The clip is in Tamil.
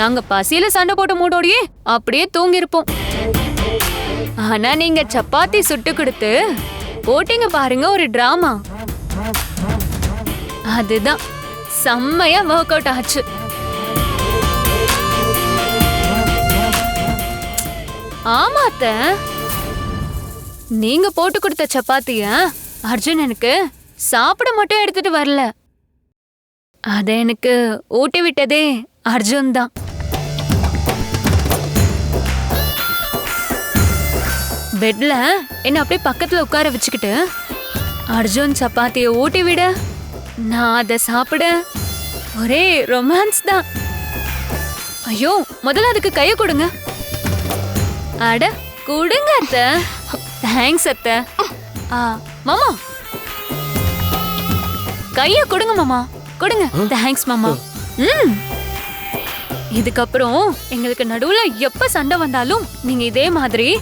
நாங்க பசியில சண்டை போட்ட மூடோடயே அப்படியே தூங்கிருப்போம் ஆனா நீங்க சப்பாத்தி சுட்டு கொடுத்து போட்டிங்க பாருங்க ஒரு டிராமா. அதுதான் செம்மையா ஒர்க் அவுட் ஆச்சு. ஆமாத்த நீங்க போட்டு கொடுத்த சப்பாத்திய அர்ஜுன் எனக்கு சாப்பிட மட்டும் எடுத்துட்டு வரல. அத எனக்கு ஊட்டி விட்டதே அர்ஜுன் தான். பெட்ல என்ன அப்படியே பக்கத்துல உட்கார வச்சுக்கிட்டு அர்ஜுன் சப்பாத்திய ஊட்டி விட. நான் அதை சாப்பிட ஒரே ரொமான்ஸ் தான். ஐயோ முதல்ல அதுக்கு கைய கொடுங்க. அட கொடுங்க அத்தை. தேங்க்ஸ் அத்தை. மாமா. கைய கொடுங்க மாமா. கொடுங்க. தேங்க்ஸ் மாமா. ம். இதுக்கப்புறம் எங்களுக்கு நடுவுல எப்ப சண்டை வந்தாலும் நீங்க இதே மாதிரி